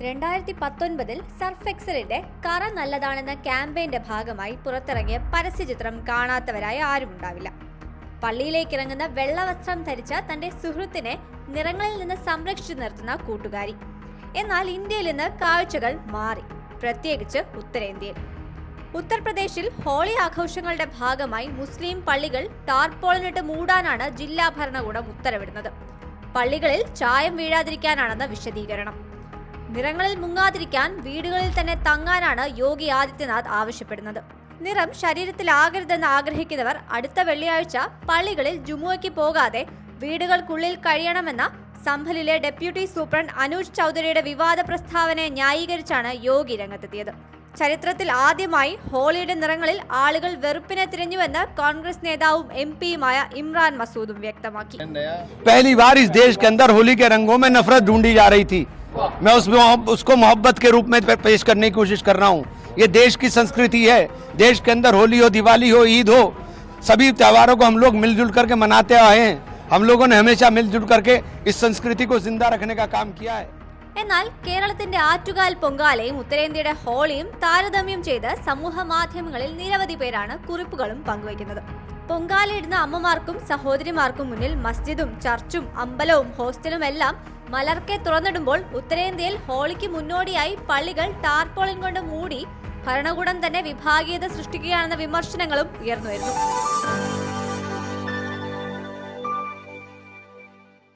രണ്ടായിരത്തി പത്തൊൻപതിൽ സർഫെക്സലിന്റെ കറ നല്ലതാണെന്ന ക്യാമ്പയിന്റെ ഭാഗമായി പുറത്തിറങ്ങിയ പരസ്യചിത്രം കാണാത്തവരായി ആരുമുണ്ടാവില്ല. പള്ളിയിലേക്ക് ഇറങ്ങുന്ന വെള്ളവസ്ത്രം ധരിച്ച തന്റെ സുഹൃത്തിനെ നിറങ്ങളിൽ നിന്ന് സംരക്ഷിച്ചു നിർത്തുന്ന കൂട്ടുകാരി. എന്നാൽ ഇന്ത്യയിൽ നിന്ന് കാഴ്ചകൾ മാറി പ്രത്യേകിച്ച് ഉത്തരേന്ത്യയിൽ. ഉത്തർപ്രദേശിൽ ഹോളി ആഘോഷങ്ങളുടെ ഭാഗമായി മുസ്ലിം പള്ളികൾ ടാർപോളിനിട്ട് മൂടാനാണ് ജില്ലാ ഭരണകൂടം ഉത്തരവിടുന്നത്. പള്ളികളിൽ ചായം വീഴാതിരിക്കാനാണെന്ന വിശദീകരണം. നിറങ്ങളിൽ മുങ്ങാതിരിക്കാൻ വീടുകളിൽ തന്നെ തങ്ങാനാണ് യോഗി ആദിത്യനാഥ് ആവശ്യപ്പെടുന്നത്. നിറം ശരീരത്തിലാകരുതെന്ന് ആഗ്രഹിക്കുന്നവർ അടുത്ത വെള്ളിയാഴ്ച പള്ളികളിൽ ജുമുവയ്ക്ക് പോകാതെ വീടുകൾക്കുള്ളിൽ കഴിയണമെന്ന സംഭലിലെ ഡെപ്യൂട്ടി സൂപ്രണ്ട് അനൂജ് ചൗധരിയുടെ വിവാദ പ്രസ്താവനയെ ന്യായീകരിച്ചാണ് യോഗി രംഗത്തെത്തിയത്. ചരിത്രത്തിൽ ആദ്യമായി ഹോളിയുടെ നിറങ്ങളിൽ ആളുകൾ വെറുപ്പിനെ തിരഞ്ഞുവെന്ന് കോൺഗ്രസ് നേതാവും എം പിയുമായ ഇമ്രാൻ മസൂദും വ്യക്തമാക്കി. पहली बार इस देश के अंदर होली के रंगों में नफरत ढूंढी जा रही थी मैं उस उसको मोहब्बत के रूप में पे- पेश करने की कोशिश कर रहा हूँ ये देश की संस्कृति है देश के अंदर होली हो दिवाली हो ईद हो सभी त्योहारों को हम लोग मिलजुल करके मनाते आए हैं हम लोगों ने हमेशा मिलजुल करके इस संस्कृति को जिंदा रखने का काम किया है എന്നാൽ കേരളത്തിന്റെ ആറ്റുകാൽ പൊങ്കാലയും ഉത്തരേന്ത്യയുടെ ഹോളിയും താരതമ്യം ചെയ്ത് സമൂഹ മാധ്യമങ്ങളിൽ നിരവധി പേരാണ് കുറിപ്പുകളും പങ്കുവയ്ക്കുന്നത് പൊങ്കാലയിടുന്ന അമ്മമാർക്കും സഹോദരിമാർക്കും മുന്നിൽ മസ്ജിദും ചർച്ചും അമ്പലവും ഹോസ്റ്റലും എല്ലാം മലർക്കെ തുറന്നിടുമ്പോൾ ഉത്തരേന്ത്യയിൽ ഹോളിക്ക് മുന്നോടിയായി പള്ളികൾ ടാർപോളിൻ കൊണ്ട് മൂടി ഭരണകൂടം തന്നെ വിഭാഗീയത സൃഷ്ടിക്കുകയാണെന്ന വിമർശനങ്ങളും ഉയർന്നുവരുന്നു.